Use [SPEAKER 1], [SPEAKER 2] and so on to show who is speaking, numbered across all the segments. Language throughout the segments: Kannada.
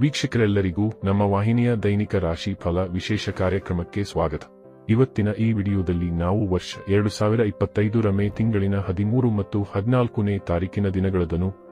[SPEAKER 1] ವೀಕ್ಷಕರೆಲ್ಲರಿಗೂ ನಮ್ಮ ವಾಹಿನಿಯ ದೈನಿಕ ರಾಶಿ ಫಲ ವಿಶೇಷ ಕಾರ್ಯಕ್ರಮಕ್ಕೆ ಸ್ವಾಗತ. ಇವತ್ತಿನ ಈ ವಿಡಿಯೋದಲ್ಲಿ ನಾವು ವರ್ಷ ಎರಡು ಸಾವಿರ ಇಪ್ಪತ್ತೈದರ ಮೇ ತಿಂಗಳಿನ ಹದಿಮೂರು ಮತ್ತು ಹದಿನಾಲ್ಕನೇ ತಾರೀಕಿನ ದಿನಗಳದನು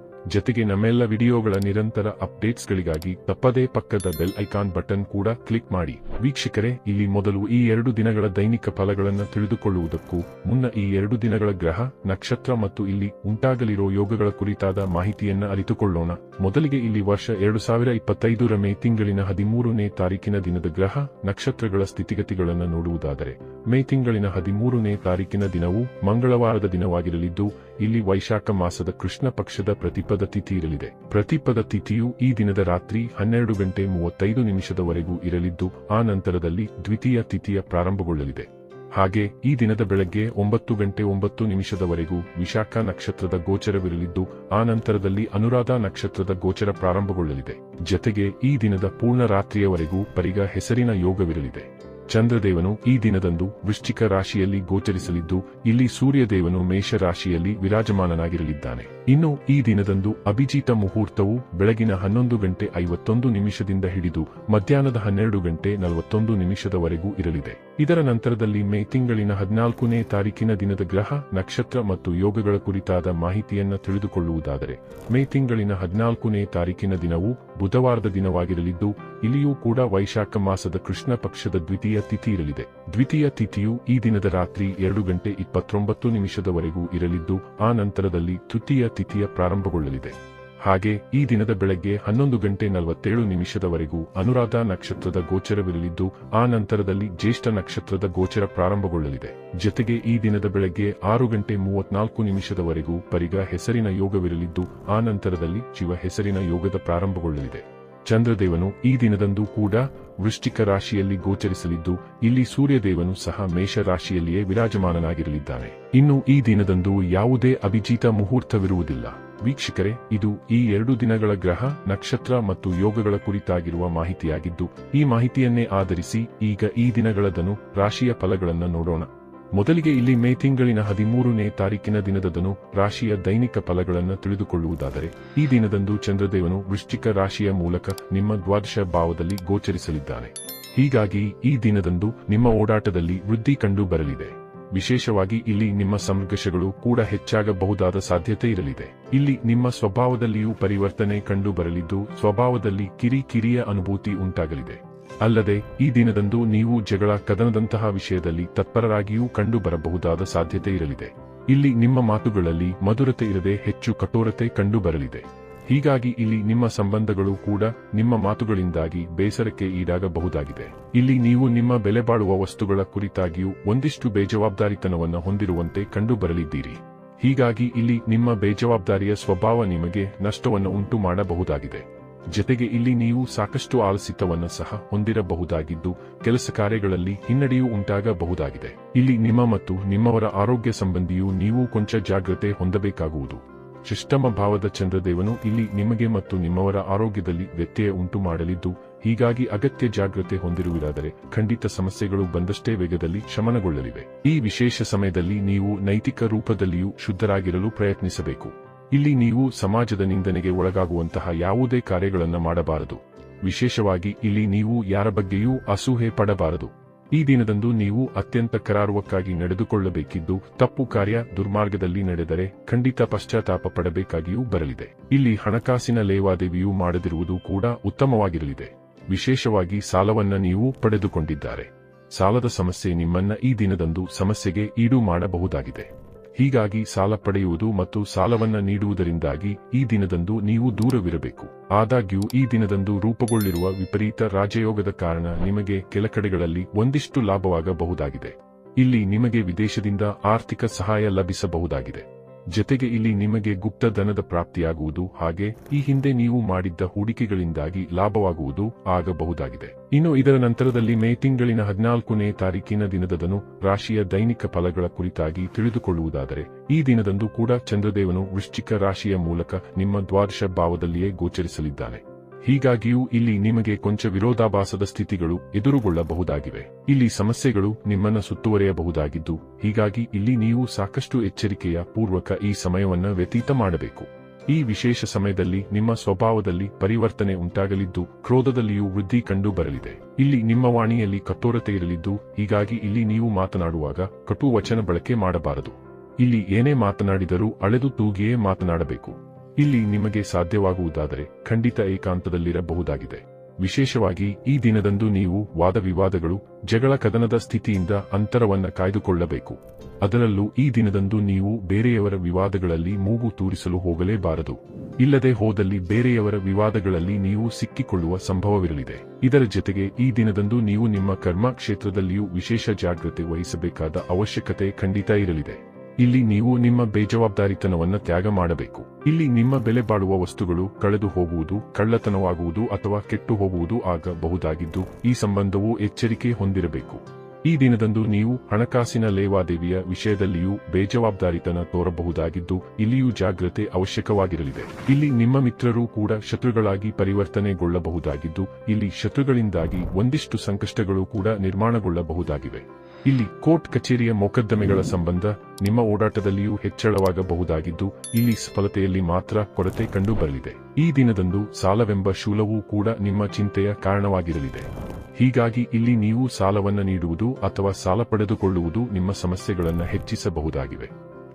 [SPEAKER 1] ಜೊತೆಗೆ ನಮ್ಮೆಲ್ಲ ವಿಡಿಯೋಗಳ ನಿರಂತರ ಅಪ್ಡೇಟ್ಸ್ಗಳಿಗಾಗಿ ತಪ್ಪದೇ ಪಕ್ಕದ ಬೆಲ್ ಐಕಾನ್ ಬಟನ್ ಕೂಡ ಕ್ಲಿಕ್ ಮಾಡಿ. ವೀಕ್ಷಕರೇ, ಇಲ್ಲಿ ಮೊದಲು ಈ ಎರಡು ದಿನಗಳ ದೈನಿಕ ಫಲಗಳನ್ನು ತಿಳಿದುಕೊಳ್ಳುವುದಕ್ಕೂ ಮುನ್ನ ಈ ಎರಡು ದಿನಗಳ ಗ್ರಹ, ನಕ್ಷತ್ರ ಮತ್ತು ಇಲ್ಲಿ ಉಂಟಾಗಲಿರೋ ಯೋಗಗಳ ಕುರಿತಾದ ಮಾಹಿತಿಯನ್ನು ಅರಿತುಕೊಳ್ಳೋಣ. ಮೊದಲಿಗೆ ಇಲ್ಲಿ ವರ್ಷ ಎರಡು ಸಾವಿರ ಇಪ್ಪತ್ತೈದರ ಮೇ ತಿಂಗಳಿನ ಹದಿಮೂರನೇ ತಾರೀಕಿನ ದಿನದ ಗ್ರಹ, ನಕ್ಷತ್ರಗಳ ಸ್ಥಿತಿಗತಿಗಳನ್ನು ನೋಡುವುದಾದರೆ ಮೇ ತಿಂಗಳಿನ ಹದಿಮೂರನೇ ತಾರೀಕಿನ ದಿನವು ಮಂಗಳವಾರದ ದಿನವಾಗಿರಲಿದ್ದು ಇಲ್ಲಿ ವೈಶಾಖ ಮಾಸದ ಕೃಷ್ಣ ಪಕ್ಷದ ಪ್ರತಿಪದ ತಿಥಿ ಇರಲಿದೆ. ಪ್ರತಿಪದ ತಿಥಿಯು ಈ ದಿನದ ರಾತ್ರಿ ಹನ್ನೆರಡು ಗಂಟೆ ಮೂವತ್ತೈದು ನಿಮಿಷದವರೆಗೂ ಇರಲಿದ್ದು, ಆ ನಂತರದಲ್ಲಿ ದ್ವಿತೀಯ ತಿಥಿಯ ಪ್ರಾರಂಭಗೊಳ್ಳಲಿದೆ. ಹಾಗೆ ಈ ದಿನದ ಬೆಳಗ್ಗೆ ಒಂಬತ್ತು ಗಂಟೆ ಒಂಬತ್ತು ನಿಮಿಷದವರೆಗೂ ವಿಶಾಖ ನಕ್ಷತ್ರದ ಗೋಚರವಿರಲಿದ್ದು, ಆ ನಂತರದಲ್ಲಿ ಅನುರಾಧ ನಕ್ಷತ್ರದ ಗೋಚರ ಪ್ರಾರಂಭಗೊಳ್ಳಲಿದೆ. ಜತೆಗೆ ಈ ದಿನದ ಪೂರ್ಣ ರಾತ್ರಿಯವರೆಗೂ ಪರಿಗ ಹೆಸರಿನ ಯೋಗವಿರಲಿದೆ. ಚಂದ್ರದೇವನು ಈ ದಿನದಂದು ವೃಶ್ಚಿಕ ರಾಶಿಯಲ್ಲಿ ಗೋಚರಿಸಲಿದ್ದು, ಇಲ್ಲಿ ಸೂರ್ಯದೇವನು ಮೇಷ ರಾಶಿಯಲ್ಲಿ ವಿರಾಜಮಾನನಾಗಿರಲಿದ್ದಾನೆ. ಇನ್ನು ಈ ದಿನದಂದು ಅಭಿಜಿತ ಮುಹೂರ್ತವು ಬೆಳಗಿನ ಹನ್ನೊಂದು ಗಂಟೆ ಐವತ್ತೊಂದು ನಿಮಿಷದಿಂದ ಹಿಡಿದು ಮಧ್ಯಾಹ್ನದ ಹನ್ನೆರಡು ಗಂಟೆ ನಲವತ್ತೊಂದು ನಿಮಿಷದವರೆಗೂ ಇರಲಿದೆ. ಇದರ ನಂತರದಲ್ಲಿ ಮೇ ತಿಂಗಳಿನ ಹದಿನಾಲ್ಕನೇ ತಾರೀಕಿನ ದಿನದ ಗ್ರಹ, ನಕ್ಷತ್ರ ಮತ್ತು ಯೋಗಗಳ ಕುರಿತಾದ ಮಾಹಿತಿಯನ್ನು ತಿಳಿದುಕೊಳ್ಳುವುದಾದರೆ, ಮೇ ತಿಂಗಳಿನ ಹದಿನಾಲ್ಕನೇ ತಾರೀಕಿನ ದಿನವು ಬುಧವಾರದ ದಿನವಾಗಿರಲಿದ್ದು, ಇಲ್ಲಿಯೂ ಕೂಡ ವೈಶಾಖ ಮಾಸದ ಕೃಷ್ಣ ಪಕ್ಷದ ದ್ವಿತೀಯ ತಿಥಿ ಇರಲಿದೆ. ದ್ವಿತೀಯ ತಿಥಿಯು ಈ ದಿನದ ರಾತ್ರಿ ಎರಡು ಗಂಟೆ ಇಪ್ಪತ್ತೊಂಬತ್ತು ನಿಮಿಷದವರೆಗೂ ಇರಲಿದ್ದು, ಆ ನಂತರದಲ್ಲಿ ತೃತೀಯ ತಿಥಿಯ ಪ್ರಾರಂಭಗೊಳ್ಳಲಿದೆ. ಹಾಗೆ ಈ ದಿನದ ಬೆಳಗ್ಗೆ ಹನ್ನೊಂದು ಗಂಟೆ ನಲವತ್ತೇಳು ನಿಮಿಷದವರೆಗೂ ಅನುರಾಧ ನಕ್ಷತ್ರದ ಗೋಚರವಿರಲಿದ್ದು, ಆ ನಂತರದಲ್ಲಿ ಜ್ಯೇಷ್ಠ ನಕ್ಷತ್ರದ ಗೋಚರ ಪ್ರಾರಂಭಗೊಳ್ಳಲಿದೆ. ಜೊತೆಗೆ ಈ ದಿನದ ಬೆಳಗ್ಗೆ ಆರು ಗಂಟೆ ಮೂವತ್ನಾಲ್ಕು ನಿಮಿಷದವರೆಗೂ ಪರಿಗ ಹೆಸರಿನ ಯೋಗವಿರಲಿದ್ದು, ಆ ನಂತರದಲ್ಲಿ ಶಿವ ಹೆಸರಿನ ಯೋಗದ ಪ್ರಾರಂಭಗೊಳ್ಳಲಿದೆ. ಚಂದ್ರದೇವನು ಈ ದಿನದಂದು ಕೂಡ ವೃಶ್ಚಿಕ ರಾಶಿಯಲ್ಲಿ ಗೋಚರಿಸಲಿದ್ದು, ಇಲ್ಲಿ ಸೂರ್ಯದೇವನು ಸಹ ಮೇಷ ರಾಶಿಯಲ್ಲಿಯೇ ವಿರಾಜಮಾನನಾಗಿರಲಿದ್ದಾನೆ. ಇನ್ನು ಈ ದಿನದಂದು ಯಾವುದೇ ಅಭಿಜಿತ ಮುಹೂರ್ತವಿರುವುದಿಲ್ಲ. ವೀಕ್ಷಕರೇ, ಇದು ಈ ಎರಡು ದಿನಗಳ ಗ್ರಹ, ನಕ್ಷತ್ರ ಮತ್ತು ಯೋಗಗಳ ಕುರಿತಾಗಿರುವ ಮಾಹಿತಿಯಾಗಿದ್ದು, ಈ ಮಾಹಿತಿಯನ್ನೇ ಆಧರಿಸಿ ಈಗ ಈ ದಿನಗಳದನು ರಾಶಿಯ ಫಲಗಳನ್ನು ನೋಡೋಣ. ಮೊದಲಿಗೆ ಇಲ್ಲಿ ಮೇ ತಿಂಗಳಿನ ಹದಿಮೂರನೇ ತಾರೀಕಿನ ದಿನದದನು ರಾಶಿಯ ದೈನಿಕ ಫಲಗಳನ್ನು ತಿಳಿದುಕೊಳ್ಳುವುದಾದರೆ, ಈ ದಿನದಂದು ಚಂದ್ರದೇವನು ವೃಶ್ಚಿಕ ರಾಶಿಯ ಮೂಲಕ ನಿಮ್ಮ ದ್ವಾದಶ ಭಾವದಲ್ಲಿ ಗೋಚರಿಸಲಿದ್ದಾನೆ. ಹೀಗಾಗಿ ಈ ದಿನದಂದು ನಿಮ್ಮ ಓಡಾಟದಲ್ಲಿ ವೃದ್ಧಿ ಕಂಡು ಬರಲಿದೆ ವಿಶೇಷವಾಗಿ ಇಲ್ಲಿ ನಿಮ್ಮ ಸಂಘರ್ಷಗಳು ಕೂಡ ಹೆಚ್ಚಾಗಬಹುದಾದ ಸಾಧ್ಯತೆ ಇರಲಿದೆ. ಇಲ್ಲಿ ನಿಮ್ಮ ಸ್ವಭಾವದಲ್ಲಿಯೂ ಪರಿವರ್ತನೆ ಕಂಡು ಬರಲಿದ್ದು ಸ್ವಭಾವದಲ್ಲಿ ಕಿರಿಕಿರಿಯ ಅನುಭೂತಿ ಉಂಟಾಗಲಿದೆ. ಅಲ್ಲದೆ, ಈ ದಿನದಂದು ನೀವು ಜಗಳ ಕದನದಂತಹ ವಿಷಯದಲ್ಲಿ ತತ್ಪರರಾಗಿಯೂ ಕಂಡು ಬರಬಹುದಾದ ಸಾಧ್ಯತೆ ಇರಲಿದೆ. ಇಲ್ಲಿ ನಿಮ್ಮ ಮಾತುಗಳಲ್ಲಿ ಮಧುರತೆ ಇರದೆ ಹೆಚ್ಚು ಕಠೋರತೆ ಕಂಡು ಬರಲಿದೆ ಹೀಗಾಗಿ ಇಲ್ಲಿ ನಿಮ್ಮ ಸಂಬಂಧಗಳು ಕೂಡ ನಿಮ್ಮ ಮಾತುಗಳಿಂದಾಗಿ ಬೇಸರಕ್ಕೆ ಈಡಾಗಬಹುದಾಗಿದೆ. ಇಲ್ಲಿ ನೀವು ನಿಮ್ಮ ಬೆಲೆ ಬಾಳುವ ವಸ್ತುಗಳ ಕುರಿತಾಗಿಯೂ ಒಂದಿಷ್ಟು ಬೇಜವಾಬ್ದಾರಿತನವನ್ನು ಹೊಂದಿರುವಂತೆ ಕಂಡು ಬರಲಿದ್ದೀರಿ ಹೀಗಾಗಿ ಇಲ್ಲಿ ನಿಮ್ಮ ಬೇಜವಾಬ್ದಾರಿಯ ಸ್ವಭಾವ ನಿಮಗೆ ನಷ್ಟವನ್ನು ಉಂಟು ಮಾಡಬಹುದಾಗಿದೆ ಜೊತೆಗೆ ಇಲ್ಲಿ ನೀವು ಸಾಕಷ್ಟು ಆಲಸಿತವನ್ನು ಸಹ ಹೊಂದಿರಬಹುದಾಗಿದ್ದು, ಕೆಲಸ ಕಾರ್ಯಗಳಲ್ಲಿ ಹಿನ್ನಡೆಯೂ ಉಂಟಾಗಬಹುದಾಗಿದೆ. ಇಲ್ಲಿ ನಿಮ್ಮ ಮತ್ತು ನಿಮ್ಮವರ ಆರೋಗ್ಯ ಸಂಬಂಧಿಯೂ ನೀವು ಕೊಂಚ ಜಾಗ್ರತೆ ಹೊಂದಬೇಕಾಗುವುದು. ಶಿಷ್ಟಮ ಭಾವದ ಚಂದ್ರದೇವನು ಇಲ್ಲಿ ನಿಮಗೆ ಮತ್ತು ನಿಮ್ಮವರ ಆರೋಗ್ಯದಲ್ಲಿ ವ್ಯತ್ಯಯ ಉಂಟು ಮಾಡಲಿದ್ದು, ಹೀಗಾಗಿ ಅಗತ್ಯ ಜಾಗ್ರತೆ ಹೊಂದಿರುವುದಾದರೆ ಖಂಡಿತ ಸಮಸ್ಯೆಗಳು ಬಂದಷ್ಟೇ ವೇಗದಲ್ಲಿ ಶಮನಗೊಳ್ಳಲಿವೆ. ಈ ವಿಶೇಷ ಸಮಯದಲ್ಲಿ ನೀವು ನೈತಿಕ ರೂಪದಲ್ಲಿಯೂ ಶುದ್ಧರಾಗಿರಲು ಪ್ರಯತ್ನಿಸಬೇಕು. ಇಲ್ಲಿ ನೀವು ಸಮಾಜದ ನಿಂದನೆಗೆ ಒಳಗಾಗುವಂತಹ ಯಾವುದೇ ಕಾರ್ಯಗಳನ್ನು ಮಾಡಬಾರದು. ವಿಶೇಷವಾಗಿ ಇಲ್ಲಿ ನೀವು ಯಾರ ಬಗ್ಗೆಯೂ ಅಸೂಹೆ ಪಡಬಾರದು. ಈ ದಿನದಂದು ನೀವು ಅತ್ಯಂತ ಕರಾರುವಕ್ಕಾಗಿ ನಡೆದುಕೊಳ್ಳಬೇಕಿದ್ದು ತಪ್ಪು ಕಾರ್ಯ ದುರ್ಮಾರ್ಗದಲ್ಲಿ ನಡೆದರೆ ಖಂಡಿತ ಪಶ್ಚಾತ್ತಾಪ ಪಡಬೇಕಾಗಿಯೂ ಬರಲಿದೆ. ಇಲ್ಲಿ ಹಣಕಾಸಿನ ಲೇವಾದೇವಿಯು ಮಾಡದಿರುವುದು ಕೂಡ ಉತ್ತಮವಾಗಿರಲಿದೆ. ವಿಶೇಷವಾಗಿ ಸಾಲವನ್ನ ನೀವು ಪಡೆದುಕೊಂಡಿದ್ದಾರೆ. ಸಾಲದ ಸಮಸ್ಯೆ ನಿಮ್ಮನ್ನ ಈ ದಿನದಂದು ಸಮಸ್ಯೆಗೆ ಈಡು ಮಾಡಬಹುದಾಗಿದೆ. ಹೀಗಾಗಿ ಸಾಲ ಪಡೆಯುವುದು ಮತ್ತು ಸಾಲವನ್ನ ನೀಡುವುದರಿಂದಾಗಿ ಈ ದಿನದಂದು ನೀವು ದೂರವಿರಬೇಕು. ಆದಾಗ್ಯೂ, ಈ ದಿನದಂದು ರೂಪುಗೊಳ್ಳಿರುವ ವಿಪರೀತ ರಾಜಯೋಗದ ಕಾರಣ ನಿಮಗೆ ಕೆಲ ಕಡೆಗಳಲ್ಲಿ ಒಂದಿಷ್ಟು ಲಾಭವಾಗಬಹುದಾಗಿದೆ. ಇಲ್ಲಿ ನಿಮಗೆ ವಿದೇಶದಿಂದ ಆರ್ಥಿಕ ಸಹಾಯ ಲಭಿಸಬಹುದಾಗಿದೆ. ಜತೆಗೆ ಇಲ್ಲಿ ನಿಮಗೆ ಗುಪ್ತ ಧನದ ಪ್ರಾಪ್ತಿಯಾಗುವುದು, ಹಾಗೆ ಈ ಹಿಂದೆ ನೀವು ಮಾಡಿದ್ದ ಹೂಡಿಕೆಗಳಿಂದಾಗಿ ಲಾಭವಾಗುವುದು ಆಗಬಹುದಾಗಿದೆ. ಇನ್ನು ಇದರ ನಂತರದಲ್ಲಿ ಮೇ ತಿಂಗಳಿನ ಹದಿನಾಲ್ಕನೇ ತಾರೀಕಿನ ದಿನದದನು ರಾಶಿಯ ದೈನಿಕ ಫಲಗಳ ಕುರಿತಾಗಿ ತಿಳಿದುಕೊಳ್ಳುವುದಾದರೆ, ಈ ದಿನದಂದು ಕೂಡ ಚಂದ್ರದೇವನು ವೃಶ್ಚಿಕ ರಾಶಿಯ ಮೂಲಕ ನಿಮ್ಮ ದ್ವಾದಶ ಭಾವದಲ್ಲಿಯೇ ಗೋಚರಿಸಲಿದ್ದಾನೆ. ಹೀಗಾಗಿಯೂ ಇಲ್ಲಿ ನಿಮಗೆ ಕೊಂಚ ವಿರೋಧಾಭಾಸದ ಸ್ಥಿತಿಗಳು ಎದುರುಗೊಳ್ಳಬಹುದಾಗಿವೆ. ಇಲ್ಲಿ ಸಮಸ್ಯೆಗಳು ನಿಮ್ಮನ್ನ ಸುತ್ತುವರೆಯಬಹುದಾಗಿದ್ದು, ಹೀಗಾಗಿ ಇಲ್ಲಿ ನೀವು ಸಾಕಷ್ಟು ಎಚ್ಚರಿಕೆಯ ಪೂರ್ವಕ ಈ ಸಮಯವನ್ನು ವ್ಯತೀತ ಮಾಡಬೇಕು. ಈ ವಿಶೇಷ ಸಮಯದಲ್ಲಿ ನಿಮ್ಮ ಸ್ವಭಾವದಲ್ಲಿ ಪರಿವರ್ತನೆ ಉಂಟಾಗಲಿದ್ದು, ಕ್ರೋಧದಲ್ಲಿಯೂ ವೃದ್ಧಿ ಕಂಡು ಬರಲಿದೆ ಇಲ್ಲಿ ನಿಮ್ಮ ವಾಣಿಯಲ್ಲಿ ಕಠೋರತೆ ಇರಲಿದ್ದು, ಹೀಗಾಗಿ ಇಲ್ಲಿ ನೀವು ಮಾತನಾಡುವಾಗ ಕಟು ವಚನ ಬಳಕೆ ಮಾಡಬಾರದು. ಇಲ್ಲಿ ಏನೇ ಮಾತನಾಡಿದರೂ ಅಳೆದು ತೂಗಿಯೇ ಮಾತನಾಡಬೇಕು. ಇಲ್ಲಿ ನಿಮಗೆ ಸಾಧ್ಯವಾಗುವುದಾದರೆ ಖಂಡಿತ ಏಕಾಂತದಲ್ಲಿರಬಹುದಾಗಿದೆ. ವಿಶೇಷವಾಗಿ ಈ ದಿನದಂದು ನೀವು ವಾದವಿವಾದಗಳು, ಜಗಳ ಕದನದ ಸ್ಥಿತಿಯಿಂದ ಅಂತರವನ್ನ ಕಾಯ್ದುಕೊಳ್ಳಬೇಕು. ಅದರಲ್ಲೂ ಈ ದಿನದಂದು ನೀವು ಬೇರೆಯವರ ವಿವಾದಗಳಲ್ಲಿ ಮೂಗು ತೂರಿಸಲು ಹೋಗಲೇಬಾರದು. ಇಲ್ಲದೆ ಹೋದಲ್ಲಿ ಬೇರೆಯವರ ವಿವಾದಗಳಲ್ಲಿ ನೀವು ಸಿಕ್ಕಿಕೊಳ್ಳುವ ಸಂಭವವಿರಲಿದೆ. ಇದರ ಜೊತೆಗೆ ಈ ದಿನದಂದು ನೀವು ನಿಮ್ಮ ಕರ್ಮ ಕ್ಷೇತ್ರದಲ್ಲಿಯೂ ವಿಶೇಷ ಜಾಗ್ರತೆ ವಹಿಸಬೇಕಾದ ಅವಶ್ಯಕತೆ ಖಂಡಿತ ಇರಲಿದೆ. ಇಲ್ಲಿ ನೀವು ನಿಮ್ಮ ಬೇಜವಾಬ್ದಾರಿತನವನ್ನು ತ್ಯಾಗ ಮಾಡಬೇಕು. ಇಲ್ಲಿ ನಿಮ್ಮ ಬೆಲೆ ಬಾಳುವ ವಸ್ತುಗಳು ಕಳೆದು ಹೋಗುವುದು, ಕಳ್ಳತನವಾಗುವುದು ಅಥವಾ ಕೆಟ್ಟು ಹೋಗುವುದು ಆಗಬಹುದಾಗಿದ್ದು, ಈ ಸಂಬಂಧವು ಎಚ್ಚರಿಕೆ ಹೊಂದಿರಬೇಕು. ಈ ದಿನದಂದು ನೀವು ಹಣಕಾಸಿನ ಲೇವಾದೇವಿಯ ವಿಷಯದಲ್ಲಿಯೂ ಬೇಜವಾಬ್ದಾರಿತನ ತೋರಬಹುದಾಗಿದ್ದು, ಇಲ್ಲಿಯೂ ಜಾಗ್ರತೆ ಅವಶ್ಯಕವಾಗಿರಲಿದೆ. ಇಲ್ಲಿ ನಿಮ್ಮ ಮಿತ್ರರು ಕೂಡ ಶತ್ರುಗಳಾಗಿ ಪರಿವರ್ತನೆಗೊಳ್ಳಬಹುದಾಗಿದ್ದು, ಇಲ್ಲಿ ಶತ್ರುಗಳಿಂದಾಗಿ ಒಂದಿಷ್ಟು ಸಂಕಷ್ಟಗಳು ಕೂಡ ನಿರ್ಮಾಣಗೊಳ್ಳಬಹುದಾಗಿವೆ. ಇಲ್ಲಿ ಕೋರ್ಟ್ ಕಚೇರಿಯ ಮೊಕದ್ದಮೆಗಳ ಸಂಬಂಧ ನಿಮ್ಮ ಓಡಾಟದಲ್ಲಿಯೂ ಹೆಚ್ಚಳವಾಗಬಹುದಾಗಿದ್ದು, ಇಲ್ಲಿ ಸಫಲತೆಯಲ್ಲಿ ಮಾತ್ರ ಕೊರತೆ ಕಂಡುಬರಲಿದೆ. ಈ ದಿನದಂದು ಸಾಲವೆಂಬ ಶೂಲವೂ ಕೂಡ ನಿಮ್ಮ ಚಿಂತೆಯ ಕಾರಣವಾಗಿರಲಿದೆ. ಹೀಗಾಗಿ ಇಲ್ಲಿ ನೀವು ಸಾಲವನ್ನು ನೀಡುವುದು ಅಥವಾ ಸಾಲ ಪಡೆದುಕೊಳ್ಳುವುದು ನಿಮ್ಮ ಸಮಸ್ಯೆಗಳನ್ನು ಹೆಚ್ಚಿಸಬಹುದಾಗಿವೆ.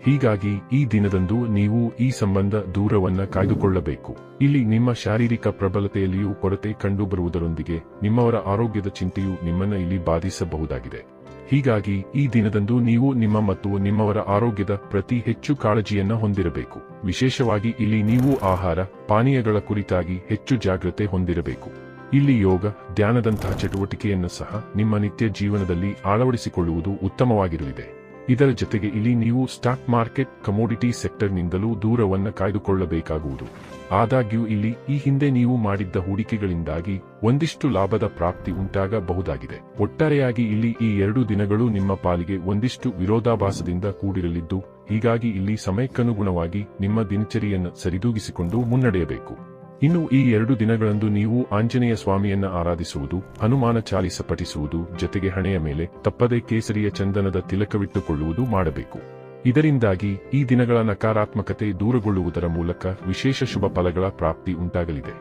[SPEAKER 1] ಹೀಗಾಗಿ ಈ ದಿನದಂದು ನೀವು ಈ ಸಂಬಂಧ ದೂರವನ್ನ ಕಾಯ್ದುಕೊಳ್ಳಬೇಕು. ಇಲ್ಲಿ ನಿಮ್ಮ ಶಾರೀರಿಕ ಪ್ರಬಲತೆಯಲ್ಲಿಯೂ ಕೊರತೆ ಕಂಡುಬರುವುದರೊಂದಿಗೆ ನಿಮ್ಮವರ ಆರೋಗ್ಯದ ಚಿಂತೆಯು ನಿಮ್ಮನ್ನ ಇಲ್ಲಿ ಬಾಧಿಸಬಹುದಾಗಿದೆ. ಹೀಗಾಗಿ ಈ ದಿನದಂದು ನೀವು ನಿಮ್ಮ ಮತ್ತು ನಿಮ್ಮವರ ಆರೋಗ್ಯದ ಪ್ರತಿ ಹೆಚ್ಚು ಕಾಳಜಿಯನ್ನ ಹೊಂದಿರಬೇಕು. ವಿಶೇಷವಾಗಿ ಇಲ್ಲಿ ನೀವು ಆಹಾರ, ಪಾನೀಯಗಳ ಕುರಿತಾಗಿ ಹೆಚ್ಚು ಜಾಗ್ರತೆ ಹೊಂದಿರಬೇಕು. ಇಲ್ಲಿ ಯೋಗ ಧ್ಯಾನದಂತಹ ಚಟುವಟಿಕೆಯನ್ನು ಸಹ ನಿಮ್ಮ ನಿತ್ಯ ಜೀವನದಲ್ಲಿ ಅಳವಡಿಸಿಕೊಳ್ಳುವುದು ಉತ್ತಮವಾಗಿರಲಿದೆ. ಇದರ ಜೊತೆಗೆ ಇಲ್ಲಿ ನೀವು ಸ್ಟಾಕ್ ಮಾರ್ಕೆಟ್, ಕಮೋಡಿಟಿ ಸೆಕ್ಟರ್ನಿಂದಲೂ ದೂರವನ್ನು ಕಾಯ್ದುಕೊಳ್ಳಬೇಕಾಗುವುದು. ಆದಾಗ್ಯೂ ಇಲ್ಲಿ ಈ ಹಿಂದೆ ನೀವು ಮಾಡಿದ್ದ ಹೂಡಿಕೆಗಳಿಂದಾಗಿ ಒಂದಿಷ್ಟು ಲಾಭದ ಪ್ರಾಪ್ತಿ ಉಂಟಾಗಬಹುದಾಗಿದೆ. ಒಟ್ಟಾರೆಯಾಗಿ ಇಲ್ಲಿ ಈ ಎರಡು ದಿನಗಳು ನಿಮ್ಮ ಪಾಲಿಗೆ ಒಂದಿಷ್ಟು ವಿರೋಧಾಭಾಸದಿಂದ ಕೂಡಿರಲಿದ್ದು, ಹೀಗಾಗಿ ಇಲ್ಲಿ ಸಮಯಕ್ಕನುಗುಣವಾಗಿ ನಿಮ್ಮ ದಿನಚರಿಯನ್ನು ಸರಿದೂಗಿಸಿಕೊಂಡು ಮುನ್ನಡೆಯಬೇಕು. ಇನ್ನು ಈ ಎರಡು ದಿನಗಳಂದು ನೀವು ಆಂಜನೇಯ ಸ್ವಾಮಿಯನ್ನ ಆರಾಧಿಸುವುದು, ಹನುಮಾನ ಚಾಲಿಸ ಪಠಿಸುವುದು, ಜೊತೆಗೆ ಹಣೆಯ ಮೇಲೆ ತಪ್ಪದೆ ಕೇಸರಿಯ ಚಂದನದ ತಿಲಕವಿಟ್ಟುಕೊಳ್ಳುವುದು ಮಾಡಬೇಕು. ಇದರಿಂದಾಗಿ ಈ ದಿನಗಳ ನಕಾರಾತ್ಮಕತೆ ದೂರಗೊಳ್ಳುವುದರ ಮೂಲಕ ವಿಶೇಷ ಶುಭ ಫಲಗಳ ಪ್ರಾಪ್ತಿ ಉಂಟಾಗಲಿದೆ.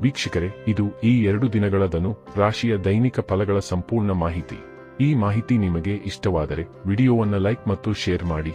[SPEAKER 1] ವೀಕ್ಷಕರೇ, ಇದು ಈ ಎರಡು ದಿನಗಳದನು ರಾಶಿಯ ದೈನಿಕ ಫಲಗಳ ಸಂಪೂರ್ಣ ಮಾಹಿತಿ. ಈ ಮಾಹಿತಿ ನಿಮಗೆ ಇಷ್ಟವಾದರೆ ವಿಡಿಯೋವನ್ನು ಲೈಕ್ ಮತ್ತು ಶೇರ್ ಮಾಡಿ.